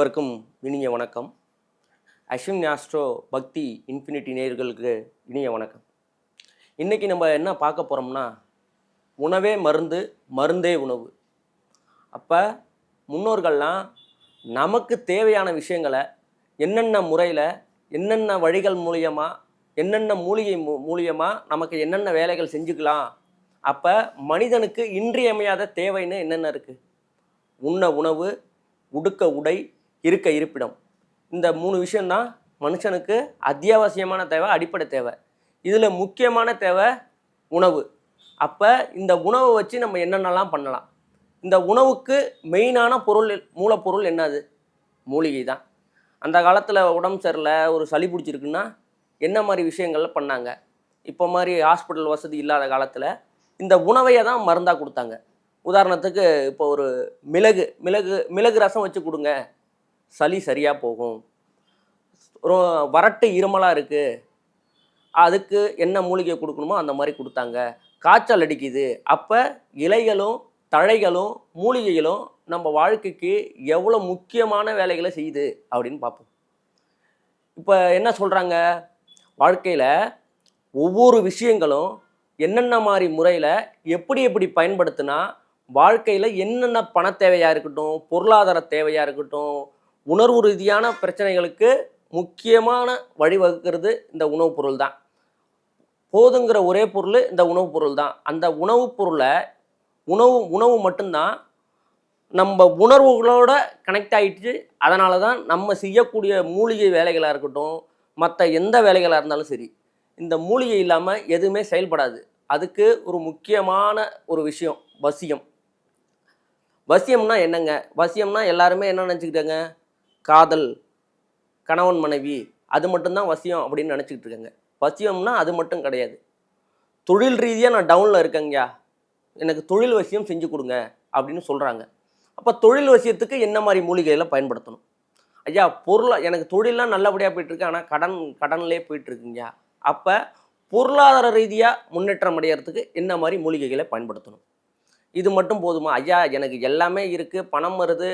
அனைவருக்கும் இனிய வணக்கம். அஸ்வின் ஆஸ்ட்ரோ பக்தி இன்ஃபினிட்டி நேயர்களுக்கு இனிய வணக்கம். இன்றைக்கி நம்ம என்ன பார்க்க போகிறோம்னா உணவே மருந்து மருந்தே உணவு. அப்போ முன்னோர்கள்லாம் நமக்கு தேவையான விஷயங்களை என்னென்ன முறையில் என்னென்ன வழிகள் மூலியமாக என்னென்ன மூலிகை மூ மூலியமாக நமக்கு என்னென்ன வேலைகள் செஞ்சுக்கலாம். அப்போ மனிதனுக்கு இன்றியமையாத தேவைன்னு என்னென்ன இருக்குது உண்ண உணவு உடுக்க உடை இருக்க இருப்பிடம். இந்த மூணு விஷயந்தான் மனுஷனுக்கு அத்தியாவசியமான தேவை அடிப்படை தேவை. இதில் முக்கியமான தேவை உணவு. அப்போ இந்த உணவை வச்சு நம்ம என்னென்னலாம் பண்ணலாம்? இந்த உணவுக்கு மெயினான பொருள் மூலப்பொருள் என்னது? மூலிகை தான். அந்த காலத்தில் உடம்பு சரியில்லை ஒரு சளி பிடிச்சிருக்குன்னா என்ன மாதிரி விஷயங்கள்ல பண்ணாங்க? இப்போ மாதிரி ஹாஸ்பிட்டல் வசதி இல்லாத காலத்தில் இந்த உணவையை தான் மருந்தாக கொடுத்தாங்க. உதாரணத்துக்கு இப்போ ஒரு மிளகு மிளகு மிளகு ரசம் வச்சு கொடுங்க. சளி சரியாக போகும். வறட்டு இருமலாக இருக்குது அதுக்கு என்ன மூலிகை கொடுக்கணுமோ அந்த மாதிரி கொடுத்தாங்க. காய்ச்சல் அடிக்குது. அப்போ இலைகளும் தழைகளும் மூலிகைகளும் நம்ம வாழ்க்கைக்கு எவ்வளோ முக்கியமான வேலைகளை செய்யுது அப்படின்னு பார்ப்போம். இப்போ என்ன சொல்கிறாங்க வாழ்க்கையில் ஒவ்வொரு விஷயங்களும் என்னென்ன மாதிரி முறையில் எப்படி எப்படி பயன்படுத்தினா வாழ்க்கையில் என்னென்ன பண தேவையாக இருக்கட்டும் பொருளாதார தேவையாக இருக்கட்டும் உணர்வு ரீதியான பிரச்சனைகளுக்கு முக்கியமான வழிவகுக்கிறது இந்த உணவுப் பொருள் தான் போதுங்கிற ஒரே பொருள் இந்த உணவுப் பொருள் தான் அந்த உணவுப் பொருளை உணவு உணவு மட்டும்தான் நம்ம உணர்வுகளோட கனெக்ட் ஆகிட்டு அதனால தான் நம்ம செய்யக்கூடிய மூலிகை வேலைகளாக இருக்கட்டும் மற்ற எந்த வேலைகளாக இருந்தாலும் சரி இந்த மூலிகை இல்லாமல் எதுவுமே செயல்படாது. அதுக்கு ஒரு முக்கியமான ஒரு விஷயம் வசியம். வசியம்னா என்னங்க? வசியம்னா எல்லாருமே என்ன நினச்சிக்கிட்டாங்க? காதல் கணவன் மனைவி அது மட்டும்தான் வசியம் அப்படின்னு நினச்சிக்கிட்டு இருக்காங்க. வசியம்னா அது மட்டும் கிடையாது. தொழில் ரீதியாக நான் டவுனில் இருக்கேங்கய்யா. எனக்கு தொழில் வசியம் செஞ்சு கொடுங்க அப்படின்னு சொல்கிறாங்க அப்போ தொழில் வசியத்துக்கு என்ன மாதிரி மூலிகைகளை பயன்படுத்தணும்? ஐயா பொருளை எனக்கு தொழிலெலாம் நல்லபடியாக போயிட்டுருக்கு. ஆனால் கடன் கடன்லேயே போயிட்டுருக்குங்கய்யா. அப்போ பொருளாதார ரீதியாக முன்னேற்றம் அடையிறதுக்கு என்ன மாதிரி மூலிகைகளை பயன்படுத்தணும்? இது மட்டும் போதுமா? ஐயா எனக்கு எல்லாமே இருக்குது பணம் வருது.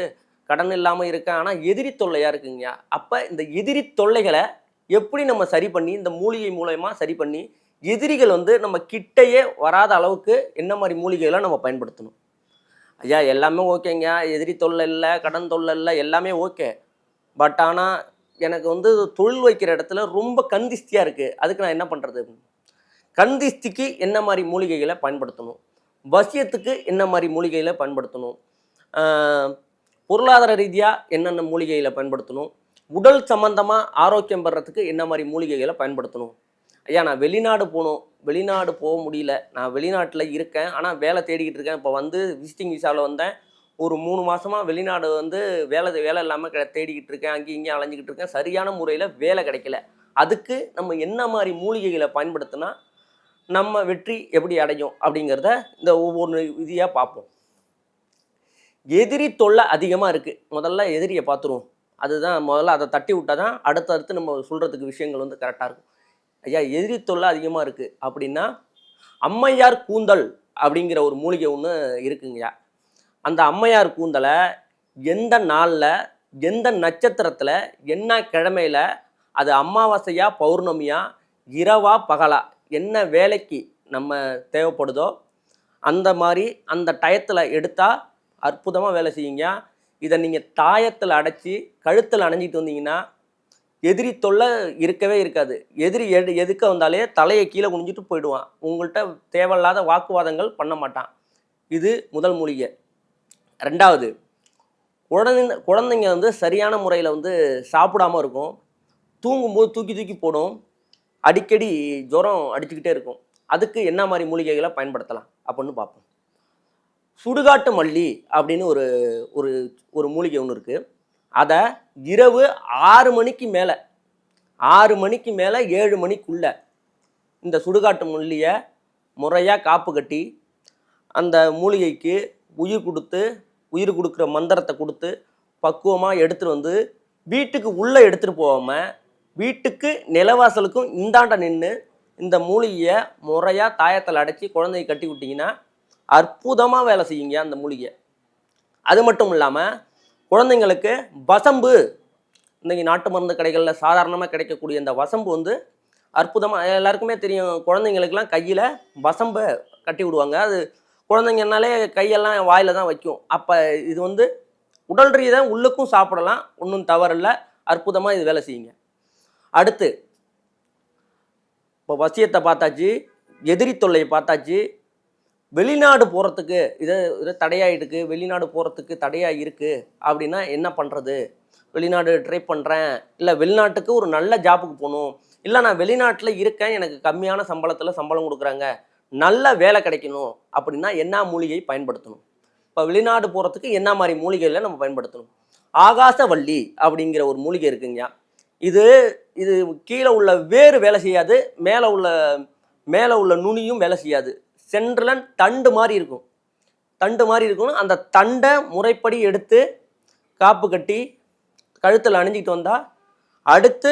கடன் இல்லாமல் இருக்கேன் ஆனால் எதிரி தொல்லையாக இருக்குங்கய்யா அப்போ இந்த எதிரி தொல்லைகளை எப்படி நம்ம சரி பண்ணி இந்த மூலிகை மூலயமா சரி பண்ணி எதிரிகள் வந்து நம்ம கிட்டையே வராத அளவுக்கு என்ன மாதிரி மூலிகைகளை நம்ம பயன்படுத்தணும்? ஐயா எல்லாமே ஓகேங்க. எதிரி தொல்லை இல்லை கடன் தொல்லை இல்லை எல்லாமே ஓகே. பட் ஆனால் எனக்கு வந்து தொழில் வைக்கிற இடத்துல ரொம்ப கந்திஸ்தியாக இருக்குது அதுக்கு நான் என்ன பண்ணுறது கந்திஸ்திக்கு என்ன மாதிரி மூலிகைகளை பயன்படுத்தணும்? வசியத்துக்கு என்ன மாதிரி மூலிகைகளை பயன்படுத்தணும்? பொருளாதார ரீதியாக என்னென்ன மூலிகைகளை பயன்படுத்தணும்? உடல் சம்பந்தமாக ஆரோக்கியம் பெறத்துக்கு என்ன மாதிரி மூலிகைகளை பயன்படுத்தணும்? ஐயா நான் வெளிநாடு போகணும். வெளிநாடு போக முடியல. நான் வெளிநாட்டில் இருக்கேன். ஆனால் வேலை தேடிக்கிட்டு இருக்கேன். இப்போ வந்து விசிட்டிங் விசாவில் வந்தேன். ஒரு மூணு மாதமாக வெளிநாடு வந்து வேலை வேலை இல்லாமல் கிட தேடிக்கிட்டு இருக்கேன். அங்கேயும் இங்கேயும் அலைஞ்சிக்கிட்டு இருக்கேன். சரியான முறையில் வேலை கிடைக்கல. அதுக்கு நம்ம என்ன மாதிரி மூலிகைகளை பயன்படுத்தினா நம்ம வெற்றி எப்படி அடையும் அப்படிங்கிறத இந்த ஒவ்வொரு விதியாக பார்ப்போம். எதிரி தொல்லை அதிகமாக இருக்குது முதல்ல எதிரியை பார்த்துருவோம். அதுதான் முதல்ல அதை தட்டி விட்டால் தான் அடுத்தடுத்து நம்ம சொல்கிறதுக்கு விஷயங்கள் வந்து கரெக்டாக இருக்கும். ஐயா எதிரி தொல்லை அதிகமாக இருக்குது அப்படின்னா அம்மையார் கூந்தல் அப்படிங்கிற ஒரு மூலிகை ஒன்று இருக்குங்கய்யா அந்த அம்மையார் கூந்தலை எந்த நாளில் எந்த நட்சத்திரத்தில் என்ன கிழமையில் அது அமாவாசையா பௌர்ணமியா இரவா பகலா என்ன வேலைக்கு நம்ம தேவைப்படுதோ அந்த மாதிரி அந்த டயத்தில் எடுத்தால் அற்புதமாக வேலை செய்யுங்க. இதை நீங்கள் தாயத்தில் அடைச்சி கழுத்தில் அணைஞ்சிட்டு வந்தீங்கன்னா எதிரி தொல்லை இருக்கவே இருக்காது. எதிரி எடு எதுக்க வந்தாலே தலையை கீழே குனிஞ்சிட்டு போயிடுவான். உங்கள்கிட்ட தேவையில்லாத வாக்குவாதங்கள் பண்ண மாட்டான். இது முதல் மூலிகை. ரெண்டாவது குழந்தைங்க குழந்தைங்க வந்து சரியான முறையில் வந்து சாப்பிடாம இருக்கும். தூங்கும்போது தூக்கி தூக்கி போடும். அடிக்கடி ஜுரம் அடிச்சுக்கிட்டே இருக்கும். அதுக்கு என்ன மாதிரி மூலிகைகளை பயன்படுத்தலாம்? அப்படின்னு பார்ப்போம். சுடுகாட்டு மல்லி அப்படின்னு ஒரு ஒரு ஒரு மூலிகை ஒன்று இருக்குது அதை இரவு ஆறு மணிக்கு மேலே ஆறு மணிக்கு மேலே ஏழு மணிக்குள்ள இந்த சுடுகாட்டு மல்லியை முறையாக காப்பு கட்டி அந்த மூலிகைக்கு உயிர் கொடுத்து உயிர் கொடுக்குற மந்திரத்தை கொடுத்து பக்குவமாக எடுத்துகிட்டு வந்து வீட்டுக்கு உள்ளே எடுத்துகிட்டு போகாமல் வீட்டுக்கு நிலவாசலுக்கும் இந்தாண்ட நின்று இந்த மூலிகையை முறையாக தாயத்தில் அடைச்சி குழந்தைய கட்டி விட்டிங்கன்னா அற்புதமாக வேலை செய்யுங்க அந்த மூலிகை. அது மட்டும் இல்லாமல் குழந்தைங்களுக்கு வசம்பு இன்றைக்கி நாட்டு மருந்து கடைகளில் சாதாரணமாக கிடைக்கக்கூடிய இந்த வசம்பு வந்து அற்புதமாக எல்லாருக்குமே தெரியும். குழந்தைங்களுக்கெல்லாம் கையில் வசம்பை கட்டி விடுவாங்க. அது குழந்தைங்கனாலே கையெல்லாம் வாயில் தான் வைக்கும். அப்போ இது வந்து உடல் ரீதியாக உள்ளுக்கும் சாப்பிடலாம். ஒன்றும் தவறில்லை. அற்புதமாக இது வேலை செய்யுங்க. அடுத்து இப்போ வசியத்தை பார்த்தாச்சு எதிரி தொல்லையை பார்த்தாச்சு வெளிநாடு போகிறதுக்கு இது இது இருக்குது வெளிநாடு போகிறதுக்கு தடையாக இருக்குது அப்படின்னா என்ன பண்ணுறது வெளிநாடு ட்ரை பண்ணுறேன் இல்லை வெளிநாட்டுக்கு ஒரு நல்ல ஜாப்புக்கு போகணும். இல்லை நான் வெளிநாட்டில் இருக்கேன் எனக்கு கம்மியான சம்பளத்தில் சம்பளம் கொடுக்குறாங்க. நல்ல வேலை கிடைக்கணும் அப்படின்னா என்ன மூலிகை பயன்படுத்தணும்? இப்போ வெளிநாடு போகிறதுக்கு என்ன மாதிரி மூலிகைகளை நம்ம பயன்படுத்தணும்? ஆகாசவள்ளி அப்படிங்கிற ஒரு மூலிகை இருக்குங்க. இது இது கீழே உள்ள வேறு வேலை செய்யாது மேலே உள்ள மேலே உள்ள நுனியும் வேலை செய்யாது. சென்ட்ரலன் தண்டு மாதிரி இருக்கும். தண்டு மாதிரி இருக்கும் அந்த தண்டை முறைப்படி எடுத்து காப்பு கட்டி கழுத்தில் அணிஞ்சிக்கிட்டு வந்தால் அடுத்து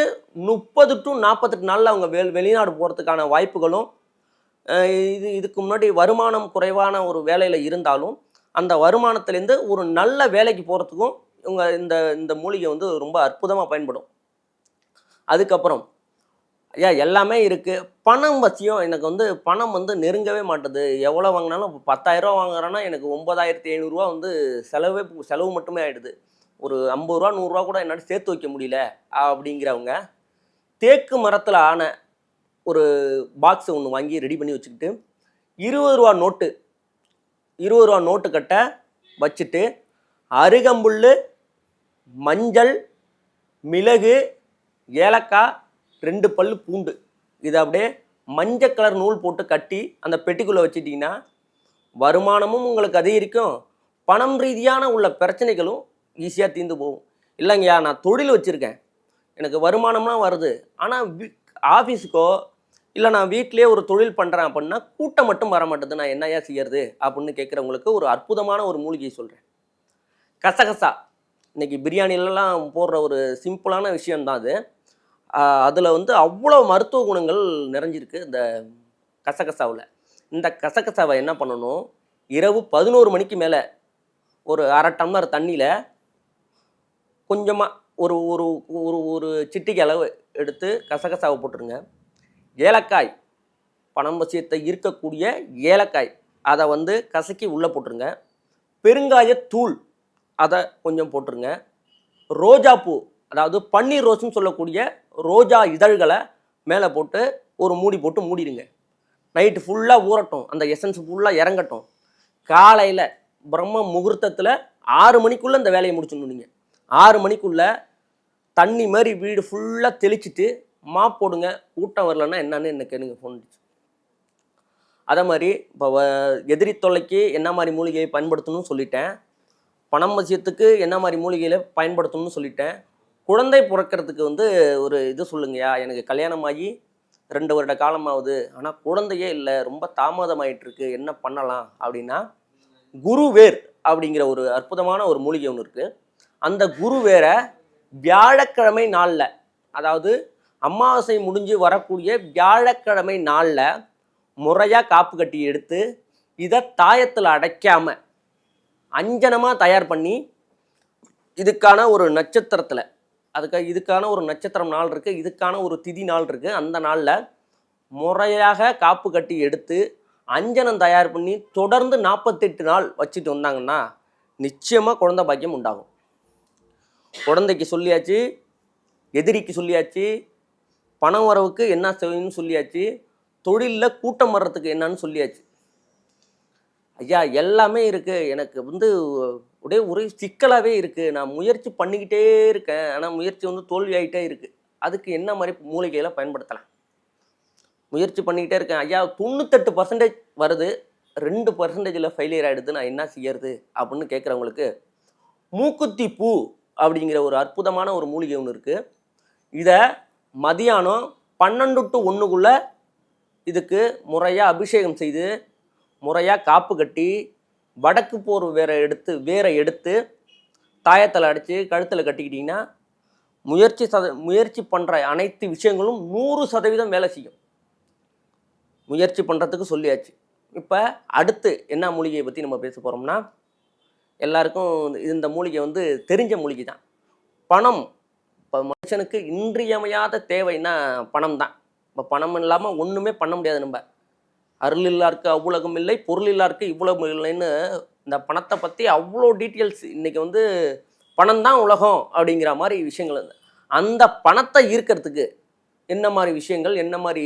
முப்பது டு நாற்பத்தெட்டு நாளில் அவங்க வெ வெளிநாடு போகிறதுக்கான வாய்ப்புகளும் இது இதுக்கு முன்னாடி வருமானம் குறைவான ஒரு வேலையில் இருந்தாலும் அந்த வருமானத்துலேருந்து ஒரு நல்ல வேலைக்கு போகிறதுக்கும் இவங்க இந்த இந்த மூலிகை வந்து ரொம்ப அற்புதமாக பயன்படும். அதுக்கப்புறம் ஐயா எல்லாமே இருக்குது பணம் பற்றியும் எனக்கு வந்து பணம் வந்து நெருங்கவே மாட்டுது. எவ்வளோ வாங்கினாலும் இப்போ பத்தாயிரரூவா வாங்குறேன்னா எனக்கு ஒம்பதாயிரத்தி ஐநூறுரூவா வந்து செலவே செலவு மட்டுமே ஆகிடுது ஒரு ஐம்பது ரூபா நூறுரூவா கூட என்னால் சேர்த்து வைக்க முடியல அப்படிங்கிறவங்க தேக்கு மரத்தில் ஆன ஒரு பாக்ஸ் ஒன்று வாங்கி ரெடி பண்ணி வச்சுக்கிட்டு இருபது ரூபா நோட்டு இருபது ரூபா நோட்டு கட்ட வச்சுட்டு அருகம்புல் மஞ்சள் மிளகு ஏலக்காய் ரெண்டு பல்லு பூண்டு. இதை அப்படியே மஞ்சள் கலர் நூல் போட்டு கட்டி அந்த பெட்டிக்குள்ளே வச்சுட்டிங்கன்னா வருமானமும் உங்களுக்கு அதிகரிக்கும் பணம் ரீதியான உள்ள பிரச்சனைகளும் ஈஸியாக தீர்ந்து போகும். இல்லைங்கய்யா நான் தொழில் வச்சுருக்கேன். எனக்கு வருமானம்லாம் வருது. ஆனால் ஆஃபீஸுக்கோ இல்லை நான் வீட்டிலே ஒரு தொழில் பண்ணுறேன் அப்படின்னா கூட்டம் மட்டும் வர மாட்டேது. நான் என்னையா செய்யறது அப்படின்னு கேட்குறவங்களுக்கு ஒரு அற்புதமான ஒரு மூலிகை சொல்கிறேன் கசகசா. இன்றைக்கி பிரியாணிலலாம் போடுற ஒரு சிம்பிளான விஷயம்தான் அது. அதில் வந்து அவ்வளோ மருத்துவ குணங்கள் நிறைஞ்சிருக்கு இந்த கசகசாவில். இந்த கசகசாவை என்ன பண்ணணும்? இரவு பதினோரு மணிக்கு மேலே ஒரு அரை டம்ளர் தண்ணியில் கொஞ்சமாக ஒரு ஒரு ஒரு ஒரு சிட்டிக்கு அளவு எடுத்து கசகசாவை போட்டுருங்க. ஏலக்காய் பனம்பசியத்தை இருக்கக்கூடிய ஏலக்காய் அதை வந்து கசக்கி உள்ளே போட்டுருங்க. பெருங்காயத்தூள் அதை கொஞ்சம் போட்டுருங்க. ரோஜாப்பூ அதாவது பன்னீர் ரோஸ்ன்னு சொல்லக்கூடிய ரோஜா இதழ்களை மேலே போட்டு ஒரு மூடி போட்டு மூடிடுங்க. நைட்டு ஃபுல்லாக ஊறட்டும். அந்த எசன்ஸ் ஃபுல்லாக இறங்கட்டும். காலையில் பிரம்ம முகூர்த்தத்தில் ஆறு மணிக்குள்ளே இந்த வேலையை முடிச்சிடணும் நீங்கள் ஆறு மணிக்குள்ளே தண்ணி மாதிரி வீடு ஃபுல்லாக தெளிச்சிட்டு மாப் போடுங்க. கூட்டம் வரலன்னா என்னன்னு என்ன கேளுங்க ஃபோன் அடிச்சு. அதே மாதிரி இப்போ எதிரி தொல்லைக்கு என்ன மாதிரி மூலிகையை பயன்படுத்தணும்னு சொல்லிட்டேன். பணம் மசியத்துக்கு என்ன மாதிரி மூலிகையில் பயன்படுத்தணும்னு சொல்லிட்டேன். குழந்தை பிறக்கிறதுக்கு வந்து ஒரு இது சொல்லுங்கயா எனக்கு கல்யாணம் ஆகி ரெண்டு வருட காலமாகுது. ஆனால் குழந்தையே இல்லை. ரொம்ப தாமதமாயிட்டு இருக்கு என்ன பண்ணலாம் அப்படின்னா குருவேர் அப்படிங்கிற ஒரு அற்புதமான ஒரு மூலிகை ஒன்று இருக்குது அந்த குருவேரை வியாழக்கிழமை நாளில் அதாவது அமாவாசை முடிஞ்சு வரக்கூடிய வியாழக்கிழமை நாளில் முறையாக காப்பு கட்டி எடுத்து இதை தாயத்தில் அடைக்காமல் அஞ்சனமாக தயார் பண்ணி இதுக்கான ஒரு நட்சத்திரத்தில் அதுக்காக இதுக்கான ஒரு நட்சத்திரம் நாள் இருக்குது இதுக்கான ஒரு திதி நாள் இருக்குது அந்த நாளில் முறையாக காப்பு கட்டி எடுத்து அஞ்சனம் தயார் பண்ணி தொடர்ந்து நாற்பத்தெட்டு நாள் வச்சுட்டு வந்தாங்கன்னா நிச்சயமாக குழந்தை பாக்கியம் உண்டாகும். குழந்தைக்கு சொல்லியாச்சு எதிரிக்கு சொல்லியாச்சு பணம் வரவுக்கு என்ன செய்யணும்னு சொல்லியாச்சு தொழிலில் கூட்டம் வர்றதுக்கு என்னன்னு சொல்லியாச்சு. ஐயா எல்லாமே இருக்குது எனக்கு வந்து ஒரே ஒரே சிக்கலாகவே இருக்குது நான் முயற்சி பண்ணிக்கிட்டே இருக்கேன். ஆனால் முயற்சி வந்து தோல்வியாகிட்டே இருக்குது அதுக்கு என்ன மாதிரி மூலிகைகளை பயன்படுத்தலாம்? முயற்சி பண்ணிக்கிட்டே இருக்கேன். ஐயா தொண்ணூத்தெட்டு பர்சன்டேஜ் வருது. ரெண்டு பர்சன்டேஜில் ஃபெயிலியர் ஆகிடுது நான் என்ன செய்யறது? அப்படின்னு கேட்குறவங்களுக்கு மூக்குத்தி பூ அப்படிங்கிற ஒரு அற்புதமான ஒரு மூலிகை ஒன்று இருக்குது இதை மதியானம் பன்னெண்டு டு ஒன்றுக்குள்ளே இதுக்கு முறையாக அபிஷேகம் செய்து முறையாக காப்பு கட்டி வடக்கு போர் வேற எடுத்து வேற எடுத்து தாயத்தில் அடைச்சி கழுத்தில் கட்டிக்கிட்டிங்கன்னா முயற்சி சத முயற்சி பண்ணுற அனைத்து விஷயங்களும் நூறு சதவீதம் வேலை செய்யும். முயற்சி பண்ணுறதுக்கு சொல்லியாச்சு. இப்போ அடுத்து என்ன மூலிகையை பற்றி நம்ம பேச போகிறோம்னா எல்லாருக்கும் இது- இந்த மூலிகை வந்து தெரிஞ்ச மூலிகை தான் பணம் இப்போ மனுஷனுக்கு இன்றியமையாத தேவைன்னா பணம் தான் இப்போ பணம் இல்லாமல் ஒன்றுமே பண்ண முடியாது நம்ம. அருள் இல்லாருக்கு அவ்வுலகம் இல்லை பொருள் இல்லாருக்கு இவ்வளவு இல்லைன்னு இந்த பணத்தை பற்றி அவ்வளோ டீட்டெயில்ஸ் இன்றைக்கி வந்து பணம் தான் உலகம் அப்படிங்கிற மாதிரி விஷயங்கள் அந்த பணத்தை ஈர்க்கிறதுக்கு என்ன மாதிரி விஷயங்கள் என்ன மாதிரி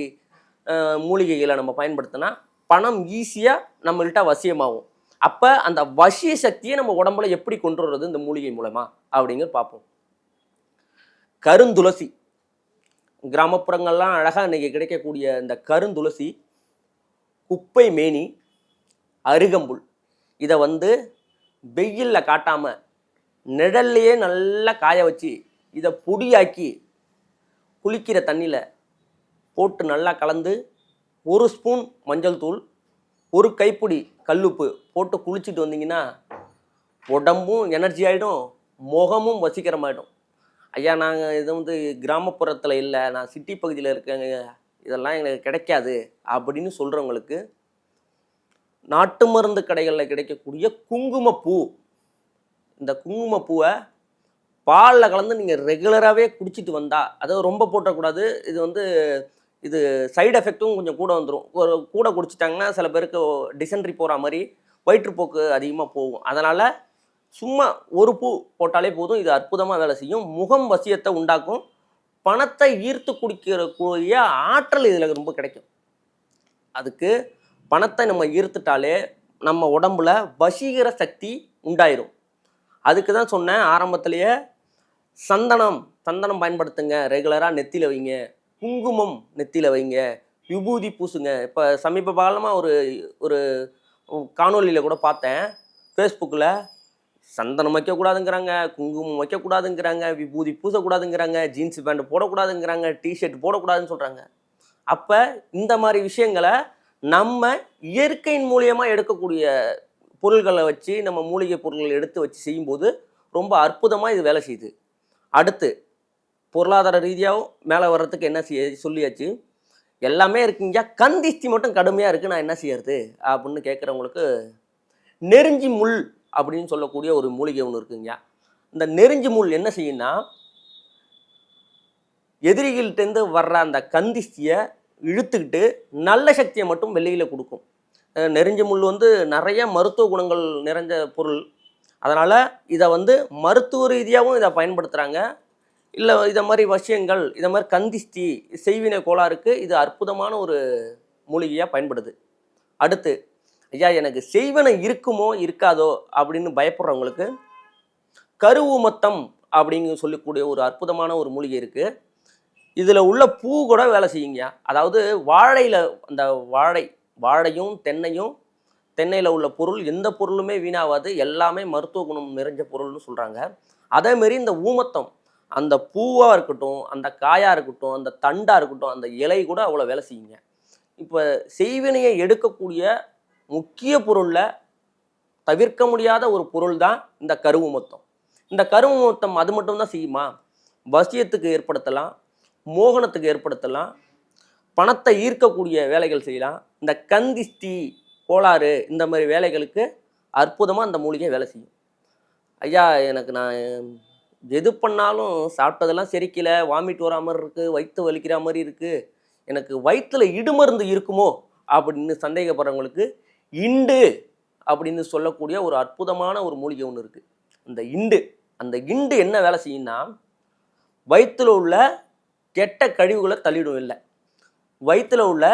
மூலிகைகளை நம்ம பயன்படுத்தினா பணம் ஈஸியாக நம்மள்கிட்ட வசியமாகும். அப்போ அந்த வசிய சக்தியை நம்ம உடம்புல எப்படி கொண்டு வர்றது இந்த மூலிகை மூலமா அப்படிங்கிறது பார்ப்போம். கருந்துளசி. கிராமப்புறங்கள்லாம் அழகாக இன்றைக்கி கிடைக்கக்கூடிய இந்த கருந்துளசி குப்பை மேனி அருகம்புல். இதை வந்து வெயிலில் காட்டாமல் நிழல்லையே நல்லா காய வச்சு இதை பொடியாக்கி குளிக்கிற தண்ணியில் போட்டு நல்லா கலந்து ஒரு ஸ்பூன் மஞ்சள் தூள் ஒரு கைப்பிடி கல்லுப்பு போட்டு குளிச்சுட்டு வந்தீங்கன்னா உடம்பும் எனர்ஜி ஆகிடும் முகமும் வசீகரமாயிடும். ஐயா நாங்கள் இது வந்து கிராமப்புறத்தில் இல்லை நான் சிட்டி பகுதியில் இருக்கேங்க. இதெல்லாம் எங்களுக்கு கிடைக்காது அப்படின்னு சொல்கிறவங்களுக்கு நாட்டு மருந்து கடைகளில் கிடைக்கக்கூடிய குங்குமப்பூ. இந்த குங்குமப்பூவை பாலில் கலந்து நீங்கள் ரெகுலராகவே குடிச்சிட்டு வந்தால் அதாவது ரொம்ப போட்டக்கூடாது. இது வந்து இது சைடு எஃபெக்ட்டும் கொஞ்சம் கூட வந்துடும் ஒரு கூட குடிச்சிட்டாங்கன்னா சில பேருக்கு டிசென்ட்ரி போகிற மாதிரி வயிற்றுப்போக்கு அதிகமாக போகும். அதனால் சும்மா ஒரு பூ போட்டாலே போதும். இது அற்புதமாக வேலை செய்யும். முகம் வசியத்தை உண்டாக்கும். பணத்தை ஈர்த்து குடிக்கிறக்கூடிய ஆற்றல் இதில் ரொம்ப கிடைக்கும். அதுக்கு பணத்தை நம்ம ஈர்த்துட்டாலே நம்ம உடம்புல வசீகர சக்தி உண்டாயிரும். அதுக்கு தான் சொன்னேன் ஆரம்பத்திலேயே சந்தனம் சந்தனம் பயன்படுத்துங்க ரெகுலராக நெத்தியில் வைங்க குங்குமம் நெத்தியில் வைங்க விபூதி பூசுங்க. இப்போ சமீப காலமாக ஒரு ஒரு காணொளியில் கூட பார்த்தேன் ஃபேஸ்புக்கில் சந்தனம் வைக்கக்கூடாதுங்கிறாங்க குங்குமம் வைக்கக்கூடாதுங்கிறாங்க விபூதி பூசக்கூடாதுங்கிறாங்க ஜீன்ஸ் பேண்ட் போடக்கூடாதுங்கிறாங்க டிஷர்ட் போடக்கூடாதுன்னு சொல்கிறாங்க அப்போ இந்த மாதிரி விஷயங்களை நம்ம இயற்கையின் மூலியமாக எடுக்கக்கூடிய பொருள்களை வச்சு நம்ம மூலிகை பொருள்களை எடுத்து வச்சு செய்யும்போது ரொம்ப அற்புதமாக இது வேலை செய்யுது. அடுத்து பொருளாதார ரீதியாகவும் மேலே வர்றதுக்கு என்ன செய்ய சொல்லியாச்சு? எல்லாமே இருக்குங்க கந்திஸ்தி மட்டும் கடுமையாக இருக்குது நான் என்ன செய்யறது? அப்படின்னு கேட்குறவங்களுக்கு நெருஞ்சி முள் அப்படின்னு சொல்லக்கூடிய ஒரு மூலிகை ஒன்று இருக்குங்க இந்த நெருஞ்சி முள் என்ன செய்யும்னா எதிரிகள்கிட்டேருந்து வர்ற அந்த கந்திஸ்தியை இழுத்துக்கிட்டு நல்ல சக்தியை மட்டும் வெளியில் கொடுக்கும். அஹ் நெருஞ்சி முள் வந்து நிறைய மருத்துவ குணங்கள் நிறைஞ்ச பொருள். அதனால் இதை வந்து மருத்துவ ரீதியாகவும் இதை பயன்படுத்துகிறாங்க இல்லை இதை மாதிரி வசியங்கள் இதை மாதிரி கந்திஸ்தி செய்வினை கோளாறுக்கு இது அற்புதமான ஒரு மூலிகையாக பயன்படுது. அடுத்து ஐயா எனக்கு செய்வனை இருக்குமோ இருக்காதோ அப்படின்னு பயப்படுறவங்களுக்கு கருவுமத்தம் அப்படிங்க சொல்லக்கூடிய ஒரு அற்புதமான ஒரு மூலிகை இருக்குது இதில் உள்ள பூ கூட வேலை செய்யுங்க அதாவது வாழையில் அந்த வாழை வாழையும் தென்னையும் தென்னையில் உள்ள பொருள் எந்த பொருளுமே வீணாகாது எல்லாமே மருத்துவ குணம் நிறைஞ்ச பொருள்னு சொல்கிறாங்க அதேமாரி இந்த ஊமத்தம் அந்த பூவாக இருக்கட்டும் அந்த காயாக இருக்கட்டும் அந்த தண்டாக இருக்கட்டும் அந்த இலை கூட அவ்வளோ வேலை செய்யுங்க. இப்போ செய்வினையை எடுக்கக்கூடிய முக்கிய பொருளில் தவிர்க்க முடியாத ஒரு பொருள் தான் இந்த கருவு மொத்தம். இந்த கருவு மொத்தம் அது மட்டும் தான் செய்யுமா? வசியத்துக்கு ஏற்படுத்தலாம் மோகனத்துக்கு ஏற்படுத்தலாம் பணத்தை ஈர்க்கக்கூடிய வேலைகள் செய்யலாம். இந்த கந்திஸ்தி கோளாறு இந்த மாதிரி வேலைகளுக்கு அற்புதமாக அந்த மூலிகை வேலை செய்யும். ஐயா எனக்கு நான் எது பண்ணாலும் சாப்பிட்டதெல்லாம் செரிக்கல வாமிட் வரா மாதிரி இருக்குது வயிற்று வலிக்கிற மாதிரி இருக்குது எனக்கு வயிற்றில் இடுமருந்து இருக்குமோ அப்படின்னு சந்தேகப்படுறவங்களுக்கு இண்டு அப்படின்னு சொல்லக்கூடிய ஒரு அற்புதமான ஒரு மூலிகை ஒன்று இருக்குது அந்த இண்டு அந்த இண்டு என்ன வேலை செய்யும்னா வயிற்றில் உள்ள கெட்ட கழிவுகளை தள்ளிடும் இல்லை. வயிற்றுல உள்ள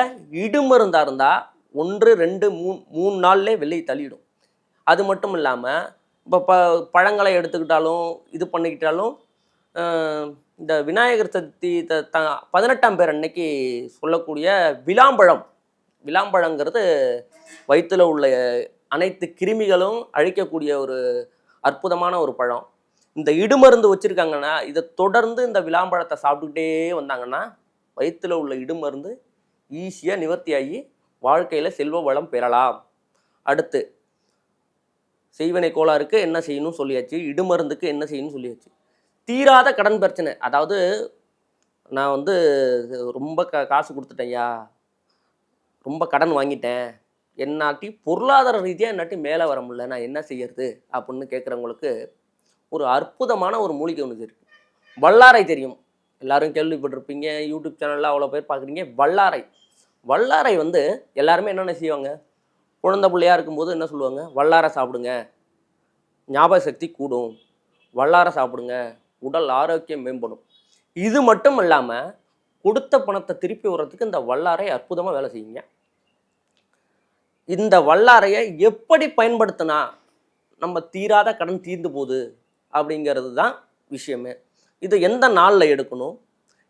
இடுமருந்தாக இருந்தால் ஒன்று ரெண்டு மூணு மூணு நாள்லேயே வெளியே தள்ளிடும். அது மட்டும் இல்லாமல் இப்போ ப பழங்களை எடுத்துக்கிட்டாலும் இது பண்ணிக்கிட்டாலும் இந்த விநாயகர் சதுர்த்தி த த பதினெட்டாம் பேர் அன்னைக்கு சொல்லக்கூடிய விளாம்பழம் விளாம்பழங்கிறது வயிற்றுல உள்ள அனைத்து கிருமிகளும் அழிக்கக்கூடிய ஒரு அற்புதமான ஒரு பழம். இந்த இடுமருந்து வச்சுருக்காங்கன்னா இதை தொடர்ந்து இந்த விளாம்பழத்தை சாப்பிட்டுக்கிட்டே வந்தாங்கன்னா வயிற்றில் உள்ள இடுமருந்து ஈஸியாக நிவர்த்தியாகி வாழ்க்கையில் செல்வ வளம் பெறலாம். அடுத்து செய்வினை கோளாறுக்கு என்ன செய்யணும்னு சொல்லியாச்சு இடுமருந்துக்கு என்ன செய்யணும்னு சொல்லியாச்சு. தீராத கடன் பிரச்சனை. அதாவது நான் வந்து ரொம்ப க காசு கொடுத்துட்டேன்யா ரொம்ப கடன் வாங்கிட்டேன். என்னாட்டி பொருளாதார ரீதியாக என்னாட்டி மேலே வர முடியல. நான் என்ன செய்யறது அப்படின்னு கேட்குறவங்களுக்கு ஒரு அற்புதமான ஒரு மூலிகை ஒன்று இருக்குது வல்லாரை தெரியும். எல்லாரும் கேள்விப்பட்டிருப்பீங்க. யூடியூப் சேனலில் அவ்வளோ பேர் பார்க்குறீங்க வல்லாரை. வல்லாரை வந்து எல்லாருமே என்னென்ன செய்வாங்க? குழந்தை பிள்ளையா இருக்கும்போது என்ன சொல்லுவாங்க? வல்லாரை சாப்பிடுங்க. ஞாபக சக்தி கூடும். வல்லாரை சாப்பிடுங்க. உடல் ஆரோக்கியம் மேம்படும். இது மட்டும் இல்லாமல் கொடுத்த பணத்தை திருப்பி வர்றதுக்கு இந்த வல்லாரை அற்புதமாக வேலை செய்யுங்க. இந்த வல்லாரையை எப்படி பயன்படுத்தினா நம்ம தீராத கடன் தீர்ந்து போகுது அப்படிங்கிறது தான் விஷயமே. இது எந்த நாளில் எடுக்கணும்?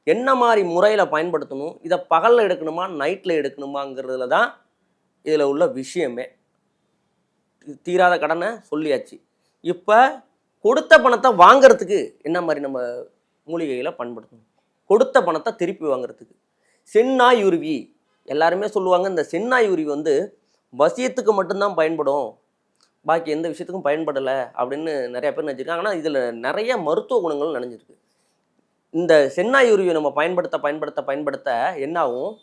என்ன மாதிரி முறையில் பயன்படுத்தணும்? இதை பகலில் எடுக்கணுமா நைட்டில் எடுக்கணுமாங்கிறதுல தான் இதில் உள்ள விஷயமே. தீராத கடனை சொல்லியாச்சு. இப்போ கொடுத்த பணத்தை வாங்குறதுக்கு என்ன மாதிரி நம்ம மூலிகைகளை பயன்படுத்தணும்? கொடுத்த பணத்தை திருப்பி வாங்குறதுக்கு. சென்னாய் உருவி எல்லாருமே சொல்லுவாங்க இந்த சென்னாய் உருவி வந்து வசியத்துக்கு மட்டும்தான் பயன்படும். பாக்கி எந்த விஷயத்துக்கும் பயன்படலை அப்படின்னு நிறைய பேர் நினச்சிருக்காங்க. ஆனால் இதில் நிறைய மருத்துவ குணங்கள் நினைஞ்சிருக்கு. இந்த சென்னாய் உருவியை நம்ம பயன்படுத்த பயன்படுத்த பயன்படுத்த என்னாகும்?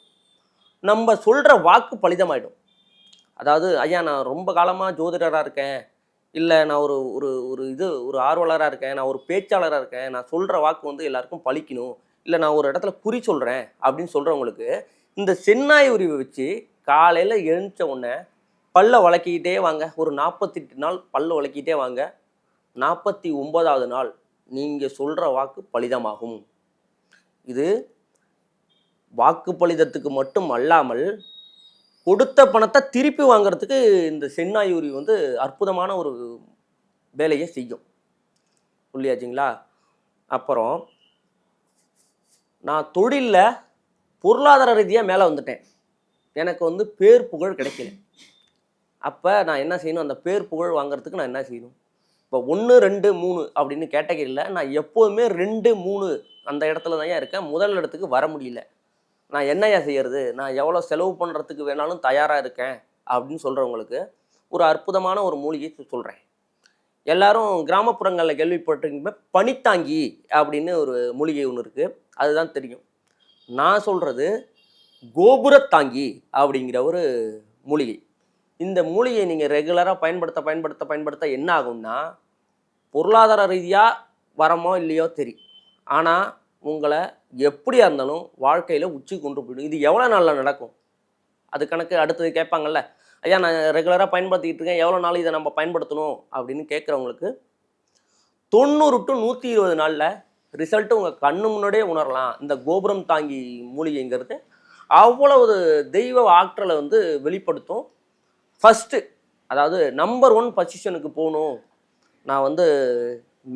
நம்ம சொல்கிற வாக்கு பலிதமாயிடும். அதாவது ஐயா நான் ரொம்ப காலமாக ஜோதிடராக இருக்கேன். இல்லை நான் ஒரு ஒரு ஒரு இது ஒரு ஆர்வலராக இருக்கேன். நான் ஒரு பேச்சாளராக இருக்கேன். நான் சொல்கிற வாக்கு வந்து எல்லாருக்கும் பழிக்கணும். இல்லை நான் ஒரு இடத்துல குறி சொல்கிறேன் அப்படின்னு சொல்கிறவங்களுக்கு இந்த சென்னாய் உரிவை வச்சு காலையில் எழுந்த உடனே பல்ல வளக்கிக்கிட்டே வாங்க. ஒரு நாற்பத்தெட்டு நாள் பல்ல வளர்க்கிட்டே வாங்க. நாற்பத்தி ஒன்பதாவது நாள் நீங்கள் சொல்கிற வாக்கு பலிதமாகும். இது வாக்கு பலிதத்துக்கு மட்டும் அல்லாமல் கொடுத்த பணத்தை திருப்பி வாங்குறதுக்கு இந்த சென்னாயூரி வந்து அற்புதமான ஒரு வேலையை செய்யும். புள்ளியாச்சுங்களா? அப்புறம் நான் தொழிலில் பொருளாதார ரீதியாக மேலே வந்துட்டேன். எனக்கு வந்து பேர் புகழ் கிடைக்கல. அப்போ நான் என்ன செய்யணும்? அந்த பேர் புகழ் வாங்குறதுக்கு நான் என்ன செய்யணும்? இப்போ ஒன்று ரெண்டு மூணு அப்படின்னு கேட்டகரியில் நான் எப்போதுமே ரெண்டு மூணு அந்த இடத்துல தான் இருக்கேன். முதல் இடத்துக்கு வர முடியல. நான் என்னையா செய்யறது? நான் எவ்வளோ செலவு பண்ணுறதுக்கு வேணாலும் தயாராக இருக்கேன் அப்படின்னு சொல்கிறவங்களுக்கு ஒரு அற்புதமான ஒரு மூலிகை சொல்கிறேன் எல்லாரும் கிராமப்புறங்களில் கேள்விப்பட்டிருக்கீங்க பனித்தாங்கி அப்படின்னு ஒரு மூலிகை ஒன்று இருக்குது அதுதான் தெரியும். நான் சொல்கிறது கோபுரத்தாங்கி அப்படிங்கிற ஒரு மூலிகை. இந்த மூலிகையை நீங்கள் ரெகுலராக பயன்படுத்த பயன்படுத்த பயன்படுத்த என்ன ஆகும்னா பொருளாதார ரீதியாக வரமோ இல்லையோ தெரியும் ஆனால் உங்களை எப்படியா இருந்தாலும் வாழ்க்கையில் உச்சி கொண்டு போயிடும். இது எவ்வளோ நாளில் நடக்கும்? அது கணக்கு அடுத்தது கேட்பாங்கல்ல. ஐயா நான் ரெகுலராக பயன்படுத்திக்கிட்டு இருக்கேன். எவ்வளோ நாள் இதை நம்ம பயன்படுத்தணும்? அப்படின்னு கேட்குறவங்களுக்கு தொண்ணூறு டு நூற்றி இருபது நாளில் ரிசல்ட்டு உங்கள் கண்ணு முன்னாடியே உணரலாம். இந்த கோபுரம் தாங்கி மூலிகைங்கிறது அவ்வளவு தெய்வ ஆற்றலை வந்து வெளிப்படுத்தும். ஃபஸ்ட்டு அதாவது நம்பர் ஒன் பொசிஷனுக்கு போகணும். நான் வந்து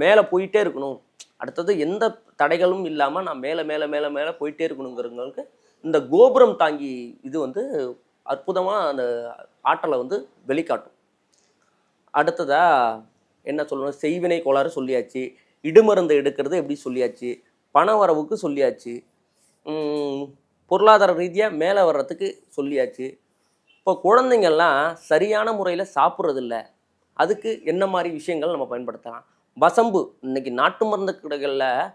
மேலே போயிட்டே இருக்கணும். அடுத்தது எந்த தடைகளும் இல்லாமல் நான் மேலே மேலே மேலே மேலே போயிட்டே இருக்கணுங்கிறவங்களுக்கு இந்த கோபுரம் தாங்கி இது வந்து அற்புதமாக அந்த ஆற்றலை வந்து வெளிக்காட்டும். அடுத்ததாக என்ன சொல்லணும்? செய்வினை கோளாறு சொல்லியாச்சு. இடுமருந்து எடுக்கிறது எப்படி சொல்லியாச்சு? பண வரவுக்கு சொல்லியாச்சு பொருளாதார ரீதியாக மேலே வர்றதுக்கு சொல்லியாச்சு. இப்போ குழந்தைங்கள்லாம் சரியான முறையில் சாப்பிட்றதில்ல. அதுக்கு என்ன மாதிரி விஷயங்கள் நம்ம பயன்படுத்தலாம்? வசம்பு இன்றைக்கி நாட்டு மருந்து கடைகளில்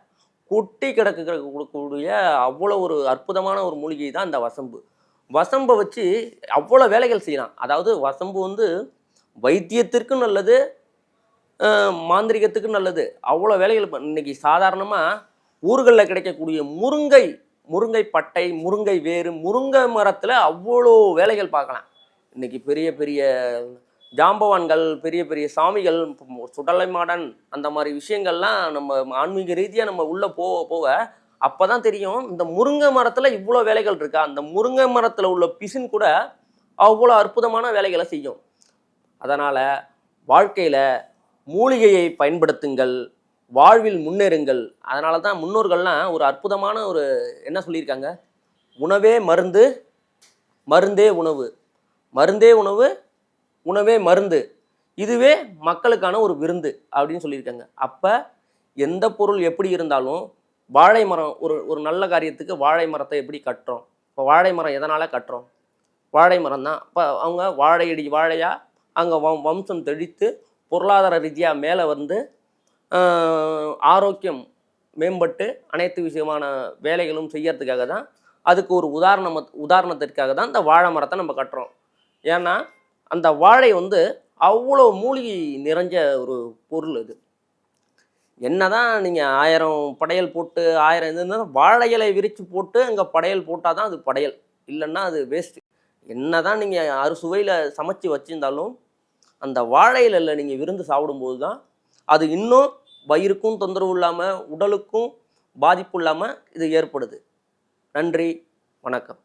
கிடக்கு கொடுக்கக்கூடிய அவ்வளோ ஒரு அற்புதமான ஒரு மூலிகை தான் இந்த வசம்பு. வசம்பை வச்சு அவ்வளோ வேலைகள் செய்யலாம். அதாவது வசம்பு வந்து வைத்தியத்திற்கும் நல்லது மாந்திரிகத்துக்கும் நல்லது. அவ்வளோ வேலைகள் ப- இன்னைக்கு சாதாரணமாக ஊர்களில் கிடைக்கக்கூடிய முருங்கை முருங்கை பட்டை முருங்கை வேறு முருங்கை மரத்தில் அவ்வளோ வேலைகள் பார்க்கலாம். இன்றைக்கி பெரிய பெரிய ஜாம்பவான்கள் பெரிய பெரிய சாமிகள் சுடலை மாடன் அந்த மாதிரி விஷயங்கள்லாம் நம்ம ஆன்மீக ரீதியாக நம்ம உள்ளே போக போக அப்போ தான் தெரியும் இந்த முருங்கை மரத்தில் இவ்வளோ வேலைகள் இருக்கா? அந்த முருங்கை மரத்தில் உள்ள பிசின் கூட அவ்வளோ அற்புதமான வேலைகளை செய்யும். அதனால் வாழ்க்கையில் மூலிகையை பயன்படுத்துங்கள். வாழ்வில் முன்னேறுங்கள். அதனால தான் முன்னோர்கள்லாம் ஒரு அற்புதமான ஒரு என்ன சொல்லியிருக்காங்க? உணவே மருந்து மருந்தே உணவு. மருந்தே உணவு உணவே மருந்து. இதுவே மக்களுக்கான ஒரு விருந்து அப்படின்னு சொல்லியிருக்காங்க. அப்போ எந்த பொருள் எப்படி இருந்தாலும் வாழை மரம் ஒரு ஒரு நல்ல காரியத்துக்கு வாழை மரத்தை எப்படி கட்டுறோம்? இப்போ வாழை மரம் எதனால் கட்டுறோம்? வாழை மரம் தான் இப்போ அவங்க வாழையடி வாழையாக அங்கே வம் வம்சம் தெளித்து பொருளாதார ரீதியாக மேலே வந்து ஆரோக்கியம் மேம்பட்டு அனைத்து விஷயமான வேலைகளும் செய்யறதுக்காக தான் அதுக்கு ஒரு உதாரணம் உதாரணத்திற்காக தான் இந்த வாழை மரத்தை நம்ம கட்டுறோம். ஏன்னா அந்த வாழை வந்து அவ்வளோ மூலிகை நிறைஞ்ச ஒரு பொருள் இது என்னதான் நீங்கள் ஆயிரம் படையல் போட்டு ஆயிரம் இது வாழை இலை விரித்து போட்டு அங்கே படையல் போட்டால் தான் அது படையல். இல்லைன்னா அது வேஸ்ட்டு என்னதான் நீங்கள் அறுசுவையில் சமைச்சு வச்சிருந்தாலும் அந்த வாழை இலையில் நீங்கள் விருந்து சாப்பிடும்போது தான் அது இன்னும் வயிறுக்கும் தொந்தரவு இல்லாமல் உடலுக்கும் பாதிப்பு இல்லாமல் இது ஏற்படுது. நன்றி வணக்கம்.